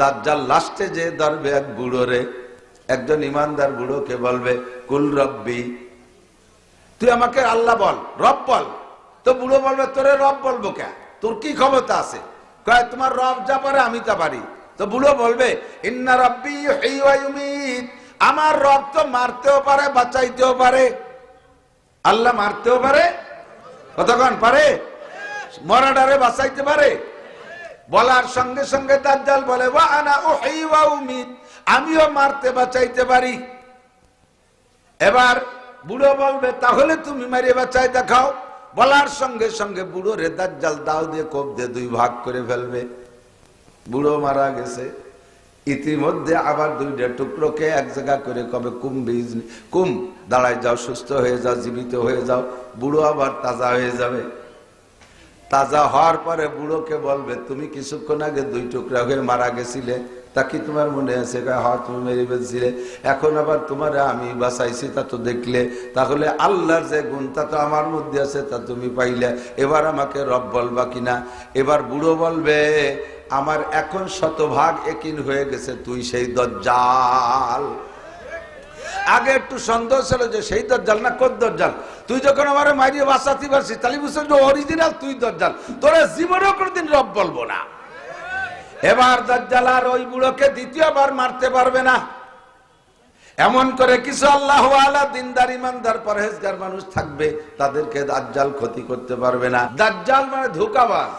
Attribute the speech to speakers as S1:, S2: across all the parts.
S1: দাজ্জাল লাস্টে যে ধরবে এক বুড়ো রে একজন ইমানদার বুড়োকে বলবে, কুল রব্বি। তুই আমাকে আল্লাহ বল, রব বল। তো বুড়ো বলবে, তোরে রব বলব কে? তোর কি ক্ষমতা আছে? কয়, তোমার রব যা পারে আমি তা পারি। তো বুড়ো বলবে, ইন্না রব্বি আমার রব তো মারতেও পারে, বাঁচাইতেও পারে। আল্লাহ মারতেও পারে? কতক্ষণ পারে? মরাডারে বাঁচাইতে পারে? বলার সঙ্গে সঙ্গে দাজ্জাল বলে আনা আমিও মারতে বাঁচাইতে পারি। এবার বুড়ো বলবে, তাহলে তুমি মারিয়ে বাঁচাই দেখাও। বলার সঙ্গে সঙ্গে বুড়ো রে দাজ্জাল দাও দিয়ে কোপ দিয়ে দুই ভাগ করে ফেলবে। বুড়ো মারা গেছে। ইতিমধ্যে আবার দুইটা টুকরোকে এক জায়গা করে কবে কুম বীজ কুম, দাঁড়ায় যাও, সুস্থ হয়ে যাও, জীবিত হয়ে যাও। বুড়ো আবার তাজা হয়ে যাবে। তাজা হওয়ার পরে বুড়োকে বলবে, তুমি কিছুক্ষণ আগে দুই টুকরা হয়ে মারা গেছিলে। তা কি তোমার মনে আছে? হ্যাঁ তুমি মেরে ফেলছিলে। এখন আবার তোমার আমি বাঁচাইছি, তা তো দেখলে। তাহলে আল্লাহর যে গুণ, তা তো আমার মধ্যে আছে, তা তুমি পাইলে। এবার আমাকে রব বলবা কিনা এবার বুড়ো বলবে, আমার এখন শতভাগ একিন হয়ে গেছে, তুই সেই দজ্জাল। আগে একটু সন্দেহ ছিল যে সেই দরজাল না কোন দরজাল তুই যখন আমার মাইরিয়ে বাঁচাতে পারছিস, তাহলে বুঝছেন যে অরিজিনাল তুই দরজাল তোরা জীবনেও কোনোদিন রব বলব না। এবার দজ্জাল আর ওই বুড়োকে দ্বিতীয়বার মারতে পারবে না। এমন করে কিছু আল্লাহ আলা দিনদার, ইমানদার, পরহেজগার মানুষ থাকবে, তাদেরকে দাজ্জাল ক্ষতি করতে পারবে না। দাজ্জাল মানে ধোকাবাজ।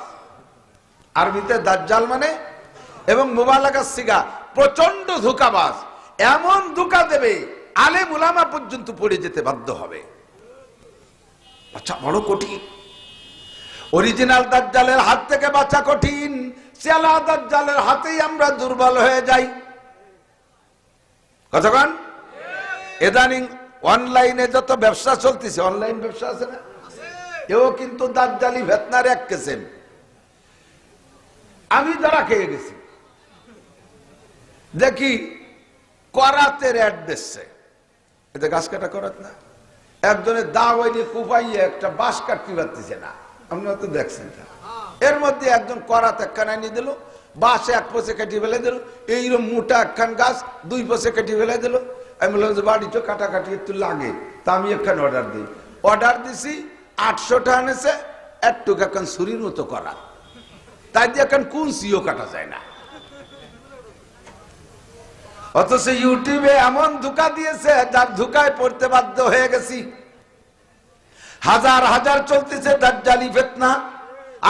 S1: আরবিতে দাজ্জাল মানে এবং মোবালাকা সিগা প্রচণ্ড ধোকাবাজ। এমন ধোকা দেবে আলে মুলামা পর্যন্ত পড়ে যেতে বাধ্য হবে। আচ্ছা বড় কঠিন। অরিজিনাল দাজ্জালের হাত থেকে বাঁচা কঠিন। চেলা দাজ্জালের হাতেই আমরা দুর্বল হয়ে যাই। কতক্ষণ এদানিং অনলাইনে যত ব্যবসা চলতেছে, অনলাইন ব্যবসা আছে না? এও কিন্তু দাজ্জালি ভেতনার এক কেসেম। আমি যারা খেয়ে গেছি, দেখি করাতের অ্যাড দিচ্ছে এটা গাছ কাটা করাত না। একজনের দা ওইলে কুপাইয়ে একটা বাঁশ কাটতে পারতেছে না। আপনারা তো দেখছেন তা। এর মধ্যে একজন করাত একখানা নিয়ে দিল, বাঁশ এক পয়সা কেটে ফেলে দিল, এইরকম মোটা একখান গাছ দুই পয়সা কেটে ফেলে দিল। আমি বললাম, যে বাড়িতে কাটাকাটি একটু লাগে, তা আমি একখান অর্ডার দিই। অর্ডার দিছি আটশোটা এনেছে, একটুকু এখন ছুরির মতো করা তাই দিয়ে এখন কোন সিও কাটা যায় না। অথচ ইউটিউবে এমন ধোকা দিয়েছে, যার ধোকায় পড়তে বাধ্য হয়ে গেছি। হাজার হাজার চলতেছে দাজ্জালি ফেতনা।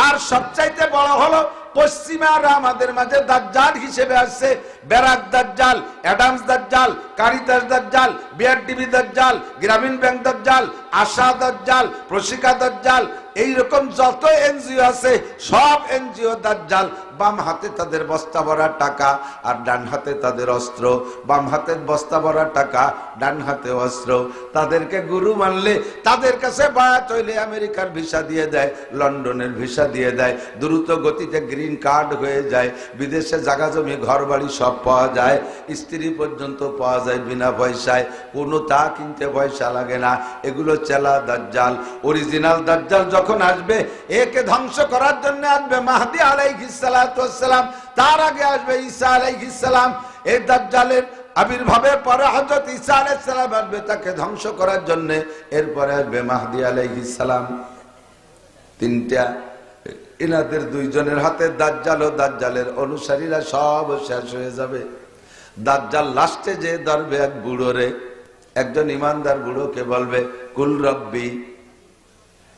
S1: আর সবচাইতে বড় হলো পশ্চিমারা আমাদের মাঝে দাজ্জাল হিসেবে আসছে। ব্যারাক দাজ্জাল, অ্যাডামস দাজ্জাল, কারিতাস দাজ্জাল, বিআরটিভি দাজ্জাল, গ্রামীণ ব্যাংক দাজ্জাল, আশা দাজ্জাল, প্রশিকা দাজ্জাল, এইরকম যত এনজিও আছে, সব এনজিও দাজ্জাল, বাম হাতে তাদের বস্তা ভরা টাকা আর ডান হাতে তাদের অস্ত্র, বাম হাতের বস্তা ভরা টাকা, ডান হাতে অস্ত্র। তাদেরকে গুরু মানলে, তাদের কাছে বায়াত হইলে আমেরিকার ভিসা দিয়ে দেয়, লন্ডনের ভিসা দিয়ে দেয়। দ্রুত গতিতে গ্রিন কার্ড হয়ে যায়, বিদেশে জাগা জমি ঘর বাড়ি সব পাওয়া যায়। স্ত্রী পর্যন্ত পাওয়া যায় বিনা পয়সায়। কোনো তা কিনতে পয়সা লাগে না। এগুলো চেলা দাজ্জাল। অরিজিনাল দাজ্জাল যখন আসবে, একে ধ্বংস করার জন্য আসবে মাহদি আলাইহিসালাম তার আগে আসবে ঈসা আলাইহিসালাম এই দাজ্জালের আবির্ভাবের পরে হজরত ঈসা আলাইসালাম আসবে তাকে ধ্বংস করার জন্য। এরপরে আসবে মাহদি আলাইহিসালাম তিনটা এনাদের দুইজনের হাতে দাজ্জাল ও দাজ্জালের অনুসারীরা সব শেষ হয়ে যাবে। দাজ্জাল লাস্টে যে ধরবে এক বুড়ো রে একজন ইমানদার বুড়োকে বলবে, কুল রব্বি।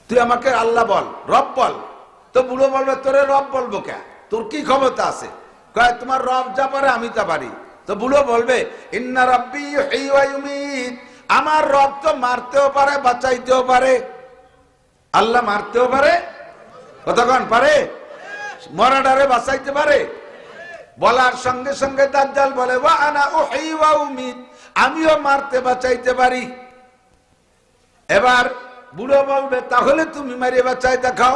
S1: তুই আমাকে আল্লাহ বল, রব বল। তো বুড়ো বলবে, তোরে রব বলব কে? তোর কি ক্ষমতা আছে? কয়, তোমার রব যা পারে আমি তা পারি। তো বুড়ো বলবে, ইন্না রব্বি আমার রব তো মারতেও পারে, বাঁচাইতেও পারে। আল্লাহ মারতেও পারে কতক্ষণ পারে? মরাডারে বাঁচাইতে পারে? বলার সঙ্গে সঙ্গে দাজ্জাল বলে, ওয়া আনা ওয়া উমীত, আমিও মারতে বাঁচাইতে পারি। এবার বুড়ো বলবে, তাহলে তুমি মারিয়ে বাঁচাই দেখাও।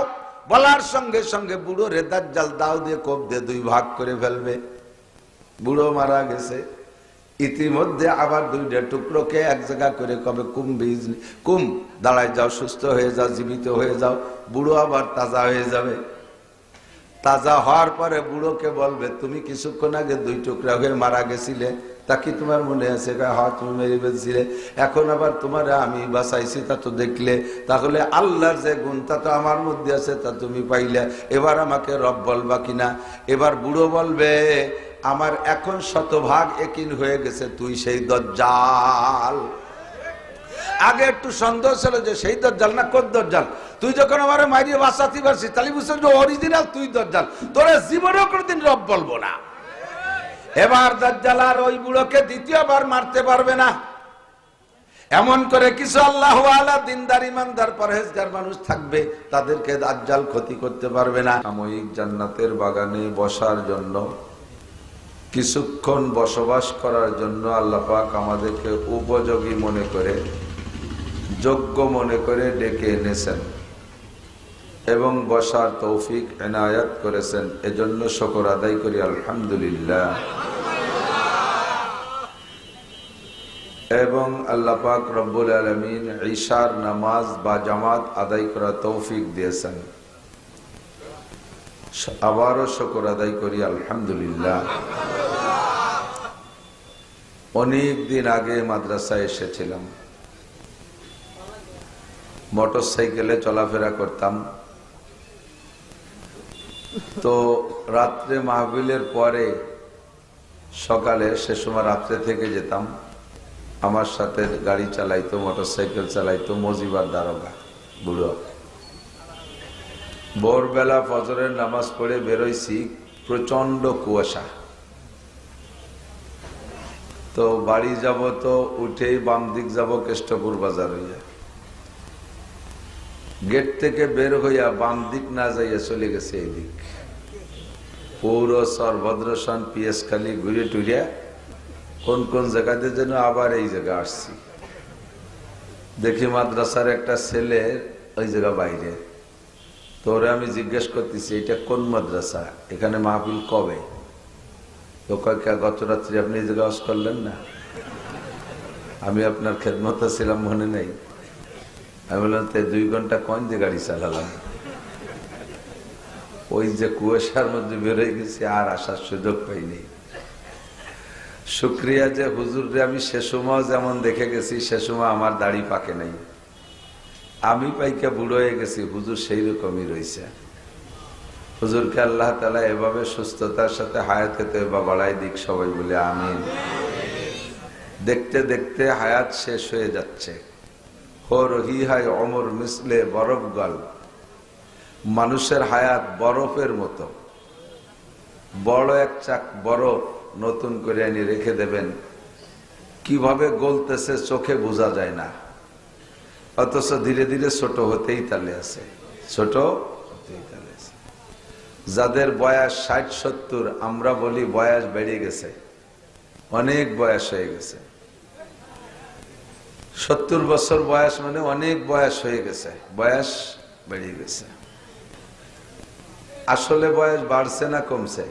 S1: বলার সঙ্গে সঙ্গে বুড়ো রে দাজ্জাল দাও দিয়ে কোপ দিয়ে দুই ভাগ করে ফেলবে। বুড়ো মারা গেছে। ইতিমধ্যে আবার দুইটা টুকরোকে এক জায়গা করে কবে কুম বীজ কুম, দাঁড়ায় যাও, সুস্থ হয়ে যাও, জীবিত হয়ে যাও, বুড়ো আবার তাজা হয়ে যাবে। তাজা হওয়ার পরে বুড়োকে বলবে, তুমি কিছুক্ষণ আগে দুই টুকরা হয়ে মারা গেছিলে, তা কি তোমার মনে আছে? হ্যাঁ তুমি মেরে ফেলছিলে। এখন আবার তোমার আমি বাঁচাইছি, তা তো দেখলে। তাহলে আল্লাহর যে গুণ, তা তো আমার মধ্যে আছে, তা তুমি পাইলে। এবার আমাকে রব বলবা কিনা? এবার বুড়ো বলবে আমার এখন শতভাগ একিন হয়ে গেছে, তুই সেই দজ্জাল। আগে একটু সন্দেহ ছিল যে সেই দরজাল না কোন দরজাল তুই যখন আমার মাইরিয়ে বাঁচাতে পারছিস, তাহলে বুঝছ যে অরিজিনাল তুই দরজাল তোরা জীবনেও কোনোদিন রব বলব না। এবার দরজাল আর ওই বুড়োকে দ্বিতীয়বার মারতে পারবে না। এমন করে কিছু আল্লাহ আলা দিনদার, ইমানদার, পরহেজগার মানুষ থাকবে, তাদেরকে দাজ্জাল ক্ষতি করতে পারবে না। সাময়িক জান্নাতের বাগানে বসার জন্য কিছুক্ষণ বসবাস করার জন্য আল্লাহ পাক আমাদেরকে উপযোগী মনে করে, যোগ্য মনে করে ডেকে এনেছেন এবং বসার তৌফিক এনায়াত করেছেন। এজন্য শকর আদায় করি, আলহামদুলিল্লাহ। এবং আল্লাহ পাক রব্বুল আলমিন ঈশার নামাজ বা জামাত আদায় করা তৌফিক দিয়েছেন। আবারও শকর আদায় করি, আলহামদুলিল্লাহ। অনেক দিন আগে মাদ্রাসায় এসেছিলাম। মোটর সাইকেলে চলাফেরা করতাম। তো রাত্রে মাহবিলের পরে সকালে সে সময় রাত্রে থেকে যেতাম। আমার সাথে গাড়ি চালাইতো, মোটর সাইকেল চালাইতো, মজিবার দারোগা, বুড়ো। ভোরবেলা ফজরের নামাজ পড়ে বেরোইছি প্রচণ্ড কুয়াশা। তো বাড়ি যাব তো উঠেই বাম দিক যাব কেষ্টপুর বাজার হইয়া। গেট থেকে বের হইয়া বাম দিক না যাইয়া চলে গেছে এই দিক। পৌর সর ভদ্রসন পিএস খালি ঘুরে টুরিয়া কোন কোন জায়গাতে যেন আবার এই জায়গা আসছি। দেখি মাদ্রাসার একটা ছেলে ওই জায়গা বাইরে। তোরে আমি জিজ্ঞেস করতেছি, এটা কোন মাদ্রাসা? এখানে মাহফিল কবে? আপনি করলেন না? আমি আপনার খেদমত ছিলাম, মনে নেই। আমি বললাম, তো দুই ঘণ্টা কোন যে গাড়ি চালালাম? ওই যে কুয়াশার মধ্যে বেরোয় গেছি, আর আসার সুযোগ পাইনি। শুক্রিয়া যে হুজুররে আমি সে সময় যেমন দেখে গেছি, সে সময় আমার দাড়ি পাকে নাই। আমি পাইকা বুড়ো হয়ে গেছি, হুজুর সেই রকমই রয়েছে। হুজুরকে আল্লাহ তালা এভাবে সুস্থতার সাথে হায়াতে তো এবার বাড়াই দিক সবাই বলে আমিন। দেখতে দেখতে হায়াত শেষ হয়ে যাচ্ছে। হো রহি হায় অমর মিসলে বরফ গল। মানুষের হায়াত বরফের মতো। বড় এক চাক বরফ নতুন করে এনে রেখে দেবেন। কীভাবে গলতেছে চোখে বোঝা যায় না। অথচ ধীরে ধীরে ছোট হতেই তালে আছে। ছোট হতেই তালে যাদের বয়স ষাট, সত্তর, আমরা বলি বয়স বেড়ে গেছে। অনেক বয়স হয়ে গেছে। সত্তর বছর বয়স মানে অনেক বয়স হয়ে গেছে। বয়স বেড়ে গেছে। আসলে বয়স বাড়ছে না কমছে?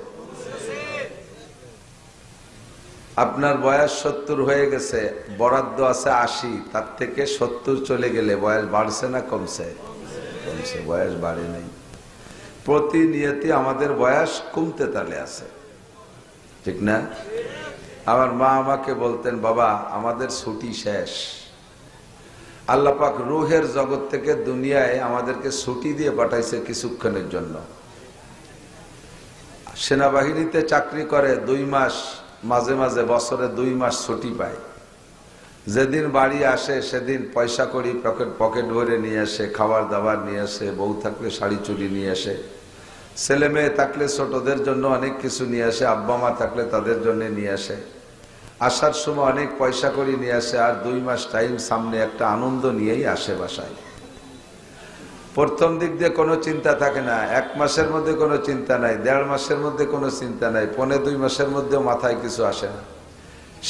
S1: আপনার বয়স সত্তর হয়ে গেছে, বরাদ্দ আছে আশি, তার থেকে সত্তর চলে গেলে বয়স বাড়ছে না কমছে? কমছে, বয়স বাড়ে নেই। প্রতিনিয়তি আমাদের বয়স কমতে তালে আছে। ঠিক না? আমার মা আমাকে বলতেন, বাবা, আমাদের ছুটি শেষ। আল্লাপাক রুহের জগৎ থেকে দুনিয়ায় আমাদেরকে ছুটি দিয়ে পাঠাইছে কিছুক্ষণের জন্য। সেনাবাহিনীতে চাকরি করে দুই মাস, মাঝে মাঝে বছরে দুই মাস ছুটি পায়। যেদিন বাড়ি আসে, সেদিন পয়সা করি পকেট পকেট ভরে নিয়ে আসে খাবার দাবার নিয়ে আসে, বউ থাকলে শাড়ি চুড়ি নিয়ে আসে। ছেলে মেয়ে থাকলে ছোটদের জন্য অনেক কিছু নিয়ে আসে, আব্বা মা থাকলে তাদের জন্য নিয়ে আসে। আসার সময় অনেক পয়সা করি নিয়ে আসে আর দুই মাস টাইম সামনে একটা আনন্দ নিয়েই আসে বাসায়। প্রথম দিক দিয়ে কোনো চিন্তা থাকে না, এক মাসের মধ্যে কোনো চিন্তা নাই, দেড় মাসের মধ্যে কোনো চিন্তা নাই, পনে দুই মাসের মধ্যেও মাথায় কিছু আসে না।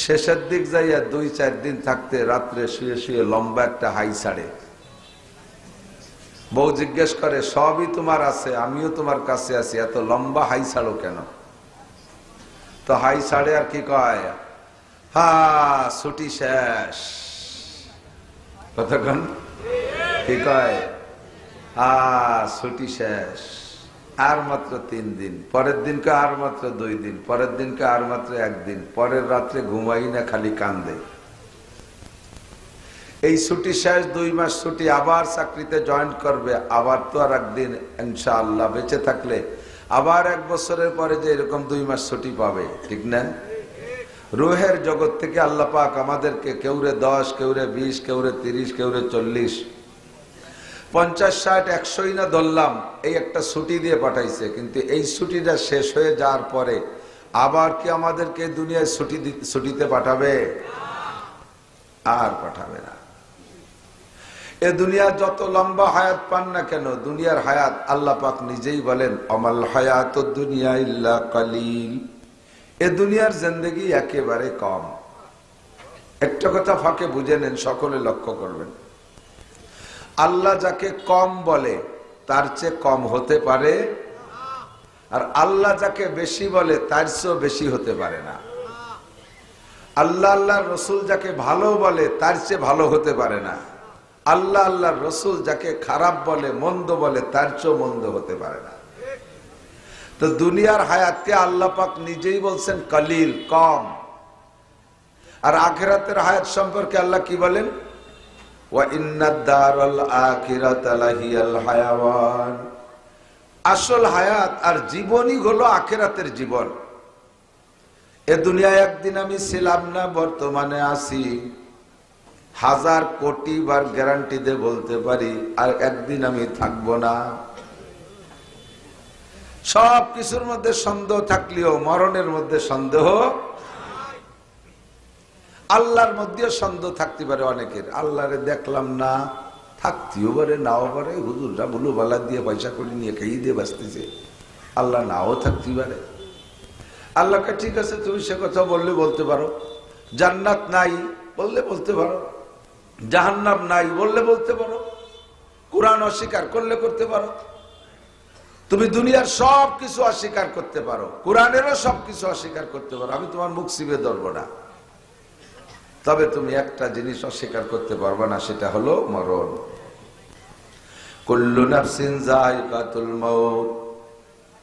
S1: শেষের দিক যাইয়া দুই চার দিন থাকতে রাত্রে শুয়ে শুয়ে লম্বা একটা হাই ছাড়ে। বউ জিজ্ঞেস করে, সবই তোমার আছে, আমিও তোমার কাছে আছি, এত লম্বা হাই ছাড়ো কেন? তো হাই ছাড়ে আর কি কয়? হা, ছুটি শেষ। কতক্ষণ? কি কয়? আ ছুটি শেষ। আর মাত্র তিন দিন। পরের দিনকে আর মাত্র দুই দিন, পরের দিনকে আর মাত্র একদিন, পরের রাত্রে ঘুমাই না, খালি কান্দে। এই ছুটি শেষ, দুই মাস ছুটি, আবার চাকরিতে জয়েন করবে, আবার তো আর একদিন ইনশাআল্লাহ বেঁচে থাকলে, আবার এক বছরের পরে যে এরকম দুই মাস ছুটি পাবে, ঠিক না? রুহের জগৎ থেকে আল্লাহ পাক আমাদেরকে কেউরে দশ, কেউরে বিশ, কেউরে তিরিশ, কেউরে চল্লিশ, পঞ্চাশ, ষাট, একশোই না ধরলাম, এই একটা ছুটি দিয়ে পাঠাইছে, কিন্তু এই ছুটিটা শেষ হয়ে যাওয়ার পরে আবার কি আমাদেরকে দুনিয়ায় ছুটি ছুটিতে পাঠাবে? আর পাঠাবে না। এ দুনিয়া যত লম্বা হায়াত পান না কেন, দুনিয়ার হায়াত আল্লাহ পাক নিজেই বলেন, অমাল হায়াত দুনিয়া ইল্লা কালিল। এ দুনিয়ার জিন্দগি একেবারে কম। একটা কথা ফাঁকে বুঝে নেন, সকলে লক্ষ্য করবেন। আল্লাহ যাকে কম বলে, তার চেয়ে কম হতে পারে। আর আল্লাহ যাকে বেশি বলে, তার চেয়েও বেশি হতে পারে না। আল্লাহ আল্লাহ রসুল যাকে ভালো বলে, তার চেয়ে ভালো হতে পারে না। আল্লাহ আল্লাহ রসুল যাকে খারাপ বলে, মন্দ বলে, তার চেয়েও মন্দ হতে পারে না। তো দুনিয়ার হায়াতকে আল্লাহ পাক নিজেই বলছেন কলিল, কম। আর আখেরাতের হায়াত সম্পর্কে আল্লাহ কি বলেন? আসল হায়াত আর জীবনই হলো আখেরাতের জীবন। এ দুনিয়ায় একদিন আমি ছিলাম না, বর্তমানে আছি। হাজার কোটি বার গ্যারান্টি দিয়ে বলতে পারি, আর একদিন আমি থাকব না। সব কিছুর মধ্যে সন্দেহ থাকলেও মরণের মধ্যে সন্দেহ আল্লাহর মধ্যেও সন্দেহ থাকতে পারে অনেকের। আল্লাহরে দেখলাম না, থাকতেও পারে, নাও পারে। হুজুররা বুলু বালা দিয়ে পয়সা করে নিয়ে খেয়ে দিয়ে বাঁচতেছে। আল্লাহ নাও থাকতে পারে। আল্লাহকে ঠিক আছে, তুমি সে কথা বললে বলতে পারো। জান্নাত নাই বললে বলতে পারো। জাহান্নাম নাই বললে বলতে পারো, কোরআন অস্বীকার করলে করতে পারো। তুমি দুনিয়ার সব কিছু অস্বীকার করতে পারো, কোরআনেরও সব কিছু অস্বীকার করতে পারো। আমি তোমার মুখ সিবে ধরবো না। তবে তুমি একটা জিনিস অস্বীকার করতে পারবে না, সেটা হলো মরণ। কুল্লু নাফসিন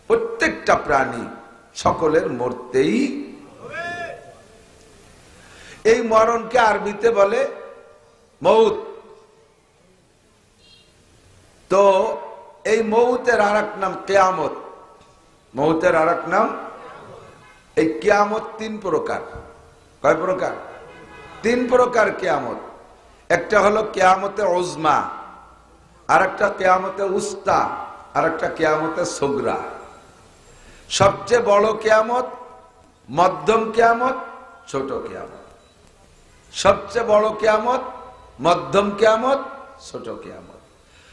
S1: প্রত্যেকটা প্রাণী সকলের মরতেই এই মরণকে আরবিতে বলে মৌত। তো এই মৌতের আর নাম কেয়ামত। মৌতের আর নাম এই কেয়ামত তিন প্রকার। কয় প্রকার? তিন প্রকার কেয়ামত। একটা হলো কেয়ামতে ওজমা আর একটা কেয়ামতে উস্তা আর একটা কেয়ামতে সোগরা। সবচেয়ে বড় কেয়ামত, মধ্যম কেয়ামত, ছোট কেয়ামত। সবচেয়ে বড় কেয়ামত মধ্যম কেয়ামত, ছোট কেয়ামত।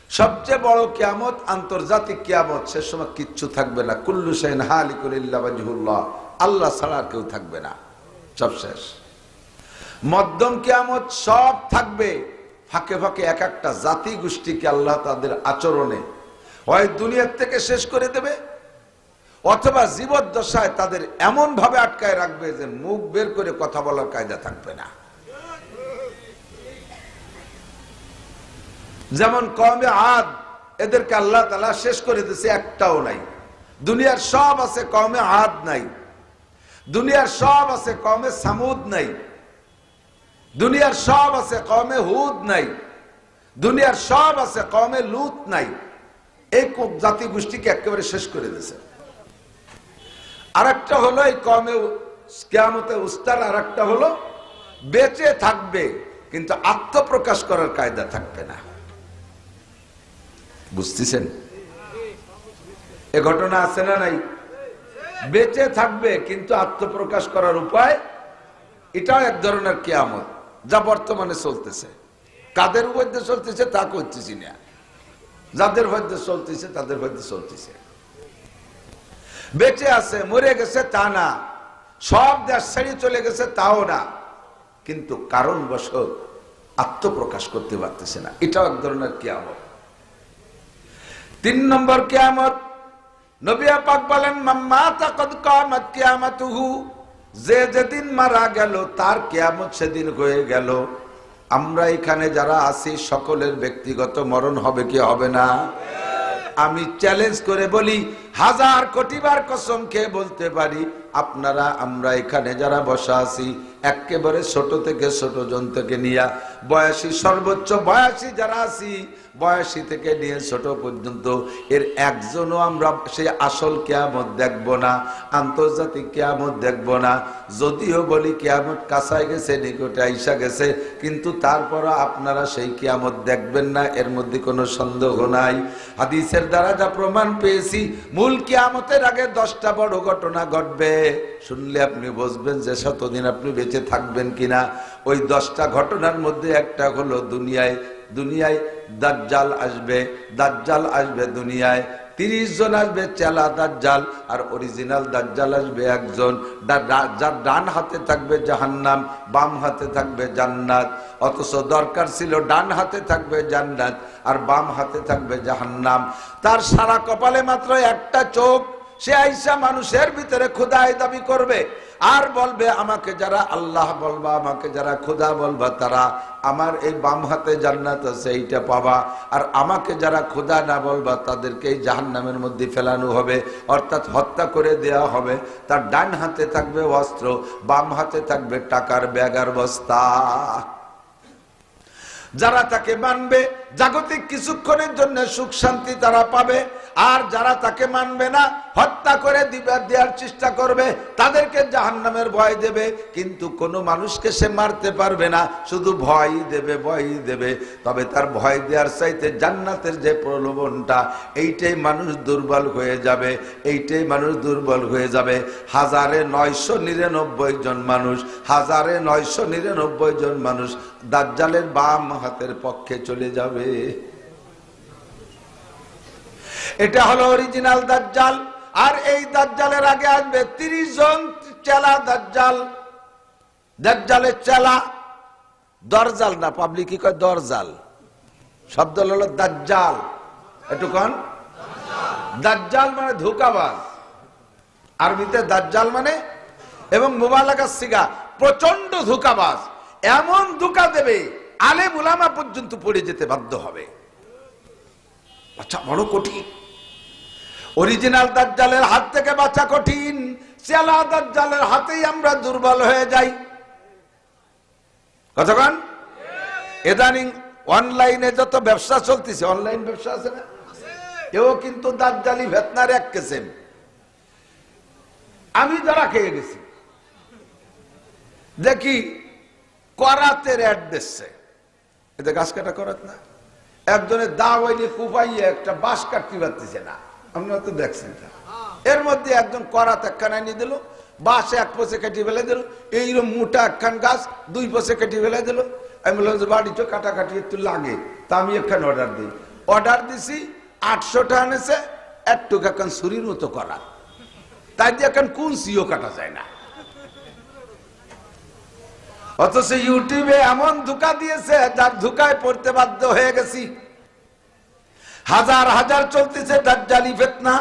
S1: সবচেয়ে বড় কেয়ামত, আন্তর্জাতিক কেয়ামত, সে সময় কিচ্ছু থাকবে না। কুল্লু সেন হালিকুল্লাহ আল্লাহ ছাড়া কেউ থাকবে না। সব শেষ। মধ্যম কেয়ামত সব থাকবে। ফাঁকে ফাঁকে এক একটা জাতি গোষ্ঠীকে আল্লাহ তাদের আচরণে হয় দুনিয়ার থেকে শেষ করে দেবে। অথবা জীবদ্দশায় তাদের এমন ভাবে আটকায় রাখবে যে মুখ বের করে কথা বলার কায়দা থাকবে না। যেমন কমে আদ, এদেরকে আল্লাহ তালা শেষ করে দিছে একটাও নাই। দুনিয়ার সব আছে কমে আদ নাই। দুনিয়ার সব আছে কমে সামুদ নাই। দুনিয়ার সব আছে কমে হুদ নাই। দুনিয়ার সব আছে কমে লুত নাই। এই জাতি গোষ্ঠীকে একেবারে শেষ করে দিয়েছে আর একটা হলো এই কমে কেয়ামতে উস্তার আর একটা হলো বেঁচে থাকবে, কিন্তু আত্মপ্রকাশ করার কায়দা থাকবে না। বুঝতেছেন? এ ঘটনা আছে না নাই? বেঁচে থাকবে, কিন্তু আত্মপ্রকাশ করার উপায়, এটাও এক ধরনের কেয়ামত, যা বর্তমানে চলতেছে। কাদের মধ্যে চলতেছে, তা করতেছি না। যাদের মধ্যে চলতেছে, তাদের মধ্যে চলতেছে। বেঁচে আছে, মরে গেছে, তা না। সব দেশ ছেড়ে চলে গেছে, তাও না। কিন্তু কারণবশত আত্মপ্রকাশ করতে পারতেছে না। এটাও এক ধরনের কেয়ামত। তিন নম্বর কেয়ামত। নবিয়া পাক বলেন মাম্মাতা কদ কামাত কিয়ামাতুহু। যে যেদিন মারা গেল, তার কেয়ামত সেদিন হয়ে গেল। আমরা এখানে যারা আছি, সকলের ব্যক্তিগত মরণ হবে কি হবে না? আমি চ্যালেঞ্জ করে বলি, হাজার কোটিবার কসম খেয়ে বলতে পারি, আপনারা, আমরা এখানে যারা বসা আছি একেবারে ছোট থেকে ছোট জন থেকে নিয়ে, বয়সী, সর্বোচ্চ বয়সী যারা আছি, বয়সী থেকে নিয়ে ছোট পর্যন্ত, এর একজনও আমরা সেই আসল কেয়ামত দেখব না, আন্তর্জাতিক কেয়ামত দেখব না। যদিও বলি কেয়ামত কাছায় গেছে, নিকটে আইসা গেছে, কিন্তু তারপরও আপনারা সেই কেয়ামত দেখবেন না, এর মধ্যে কোনো সন্দেহ নাই। হাদিসের দ্বারা যা প্রমাণ পেয়েছি, মূল কেয়ামতের আগে দশটা বড় ঘটনা ঘটবে। শুনলে আপনি বুঝবেন যে শতদিন আপনি বেঁচে থাকবেন কিনা? ওই দশটা ঘটনার মধ্যে একটা হলো দুনিয়ায় দুনিয়ায় দাজ্জাল আসবে দাজ্জাল আসবে দুনিয়ায়, তিরিশ জন আসবে চেলা দাজ্জাল, আর অরিজিনাল দাজ্জাল আসবে একজন। যার ডান হাতে থাকবে জাহান্নাম, বাম হাতে থাকবে জান্নাত। অথচ দরকার ছিল ডান হাতে থাকবে জান্নাত, আর বাম হাতে থাকবে জাহান্নাম। তার সারা কপালে মাত্র একটা চোখ সে আইসা মানুষের ভিতরে খোদায় দাবি করবে। আর বলবে, আমাকে যারা আল্লাহ বলবা, আমাকে যারা খোদা বলবা, তারা আমার এই বাম হাতে জান্নাত আছে, এইটা পাবা। আর আমাকে যারা খোদা না বলবা, তাদেরকে এই জাহান্নামের মধ্যে ফেলানো হবে। অর্থাৎ হত্যা করে দেয়া হবে। তার ডান হাতে থাকবে অস্ত্র, বাম হাতে থাকবে টাকার ব্যাগার বস্তা। যারা তাকে মানবে, জাগতিক কিছুক্ষণের জন্য সুখ শান্তি তারা পাবে। আর যারা তাকে মানবে না, হত্যা করে দিবে দেওয়ার চেষ্টা করবে, তাদেরকে জাহান্নামের ভয় দেবে। কিন্তু কোনো মানুষকে সে মারতে পারবে না, শুধু ভয় দেবে ভয় দেবে। তবে তার ভয় দেওয়ার চাইতে জান্নাতের যে প্রলোভনটা, এইটাই মানুষ দুর্বল হয়ে যাবে, এইটাই মানুষ দুর্বল হয়ে যাবে। হাজারে নয়শো নিরানব্বই জন মানুষ, হাজারে নয়শো নিরানব্বই জন মানুষ দাজ্জালের বাম হাতের পক্ষে চলে যাবে। এটা হলো অরিজিনাল দাজ্জাল আর এই দাজ্জালের আগে আসবে তিরিশ জন চেলা দাজ্জাল দাজ্জালের চেলা দরজাল না পাবলিক কি কয় দরজাল। শব্দ হলো দাজ্জাল একটু কন। দাজ্জাল মানে ধোকাবাজ। আরবিতে দাজ্জাল মানে এবং মোবালাকা সিগা প্রচণ্ড ধোকাবাজ। এমন ধোকা দেবে আলে মুলামা পর্যন্ত পড়ে যেতে বাধ্য হবে। আচ্ছা বড় কঠিন। অরিজিনাল দাজ্জালের হাত থেকে বাঁচা কঠিন। চেলা দাজ্জালের হাতেই আমরা দুর্বল হয়ে যাই। কতক্ষণ? এদানিং অনলাইনে যত ব্যবসা চলতেছে অনলাইন ব্যবসা আছে না? এও কিন্তু দাজ্জালি ভেতনার এক কেসেম। আমি যারা খেয়ে গেছি, দেখি করাতের অ্যাড দিচ্ছে এতে গাছ কাটা করাত না? একজনের দা হইলে কুপাইয়ে একটা বাঁশ কাটতে পারতেছে না। আপনারা তো দেখছেন এর মধ্যে একজন করাত একখানা নিয়ে দিল, বাঁশ এক পয়সা কেটে ফেলে দিল, এইরকম মোটা একখান গাছ দুই পয়সা কেটে ফেলে দিল। আমি বললাম যে, বাড়ি তো কাটাকাটি একটু লাগে, তা আমি একখান অর্ডার দিই। অর্ডার দিছি আটশো টাকা এনেছে একটু একখান ছুরির মতো করা। তাই দিয়ে এখন কোন সিও কাটা যায় না। অথচ ইউটিউবে এমন ধোকা দিয়েছে, যার ধোকায় পড়তে বাধ্য হয়ে গেছি। হাজার হাজার চলতেছে দাজ্জালি ফেতনা।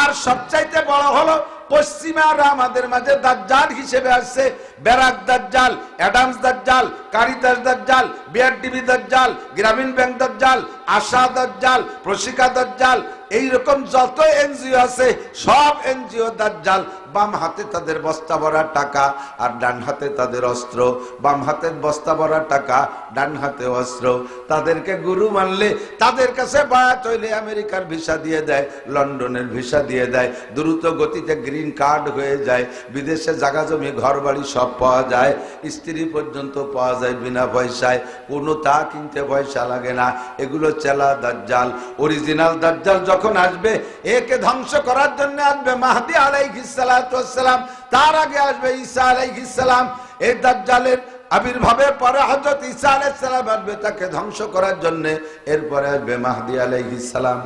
S1: আর সবচাইতে বড় হলো, পশ্চিমারা আমাদের মাঝে দাজ্জাল হিসেবে আসছে। ব্যারাক দাজ্জাল, অ্যাডামস দাজ্জাল কারিদাস দাজ্জাল, বিআরটিভি দাজ্জাল, গ্রামীণ ব্যাংক দাজ্জাল, আশা দাজ্জাল, প্রশিকা দাজ্জাল, এইরকম যত এনজিও আছে, সব এনজিও দাজ্জাল। বাম হাতে তাদের বস্তা ভরা টাকা আর ডান হাতে তাদের অস্ত্র। বাম হাতের বস্তা ভরা টাকা, ডান হাতে অস্ত্র। তাদেরকে গুরু মানলে তাদের কাছে বায়াত হইলে আমেরিকার ভিসা দিয়ে দেয়, লন্ডনের ভিসা দিয়ে দেয়। দ্রুত গতিতে গ্রিন কার্ড হয়ে যায়, বিদেশে জাগা জমি ঘর বাড়ি সব পাওয়া যায়। স্ত্রী পর্যন্ত পাওয়া যায় বিনা পয়সায়। কোনো তা কিনতে পয়সা লাগে না। এগুলো চেলা দাজ্জাল। অরিজিনাল দাজ্জাল যখন আসবে, একে ধ্বংস করার জন্য আসবে মাহদি আলাইহিসালাম তার আগে আসবে ঈসা আলাইহিসালাম এই দাজ্জালের আবির্ভাবের পরে হজরত ঈসা আলাইসালাম আসবে তাকে ধ্বংস করার জন্য। এরপরে আসবে মাহদি আলাইহিসালাম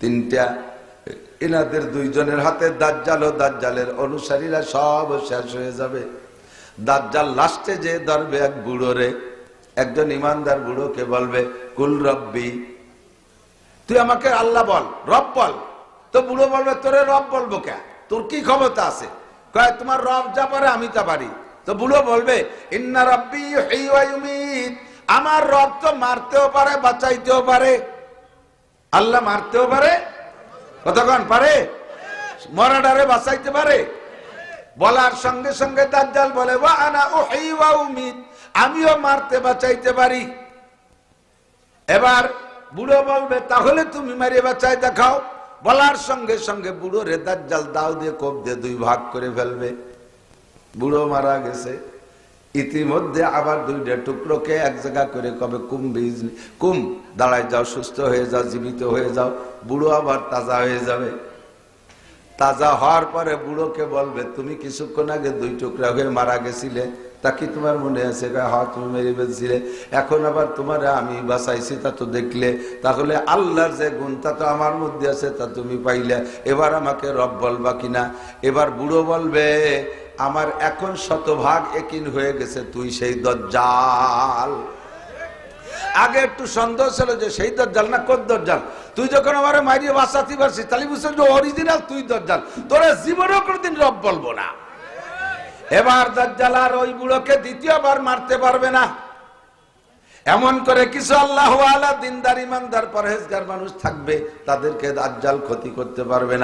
S1: তিনটা এনাদের দুইজনের হাতে দাজ্জাল ও দাজ্জালের অনুসারীরা সব শেষ হয়ে যাবে। দাজ্জাল লাস্টে যে ধরবে এক বুড়ো রে, একজন ইমানদার বুড়োকে বলবে, কুল রব্বি। তুই আমাকে আল্লাহ বল, রব বল। তো বুড়ো বলবে, তোরে রব বলব কে? তোর কি ক্ষমতা আছে? কয়, তোমার রব যা পারে আমি তা পারি। তো বুড়ো বলবে, ইন্না রব্বি। আমার রব তো মারতেও পারে, বাঁচাইতেও পারে। আল্লাহ মারতেও পারে। কতক্ষণ পারে? মরাডারে বাঁচাইতে পারে। বলার সঙ্গে সঙ্গে দাজ্জাল বলে আনা ওয়া উমিত। আমিও মারতে বাঁচাইতে পারি। এবার বুড়ো বলবে, তাহলে তুমি মারিয়ে বাঁচাই দেখাও। বলার সঙ্গে সঙ্গে বুড়ো রে দাজ্জাল দাও দিয়ে কোপ দিয়ে দুই ভাগ করে ফেলবে। বুড়ো মারা গেছে। ইতিমধ্যে আবার দুইটা টুকরোকে এক জায়গা করে কবে কুম বীজ কুম, দাঁড়ায় যাও, সুস্থ হয়ে যাও, জীবিত হয়ে যাও, বুড়ো আবার তাজা হয়ে যাবে। তাজা হওয়ার পরে বুড়োকে বলবে, তুমি কিছুক্ষণ আগে দুই টুকরা হয়ে মারা গেছিলে তা কি তোমার মনে আছে হ্যাঁ তুমি মেরে ফেলছিলে। এখন আবার তোমার আমি বাঁচাইছি, তা তো দেখলে। তাহলে আল্লাহর যে গুণ, তা তো আমার মধ্যে আছে, তা তুমি পাইলে। এবার আমাকে রব বলবা কিনা? এবার বুড়ো বলবে, আমার এখন শতভাগ একিন হয়ে গেছে, তুই সেই দজ্জাল। আগে একটু সন্দেহ ছিল যে, সেই দরজাল না কোন দরজাল তুই যখন আমার মাইরিয়ে বাঁচাতে পারছিস, তাহলে বুঝছেন যে অরিজিনাল তুই দরজাল তোরা জীবনেও কোনোদিন রব বলব না। এবার দজ্জাল আর ওই বুড়োকে দ্বিতীয়বার মারতে পারবে না। এমন করে কিছু আল্লাহ আলা দিনদার, ইমানদার, পরহেজগার মানুষ থাকবে, তাদেরকে দাজ্জাল ক্ষতি করতে পারবে না।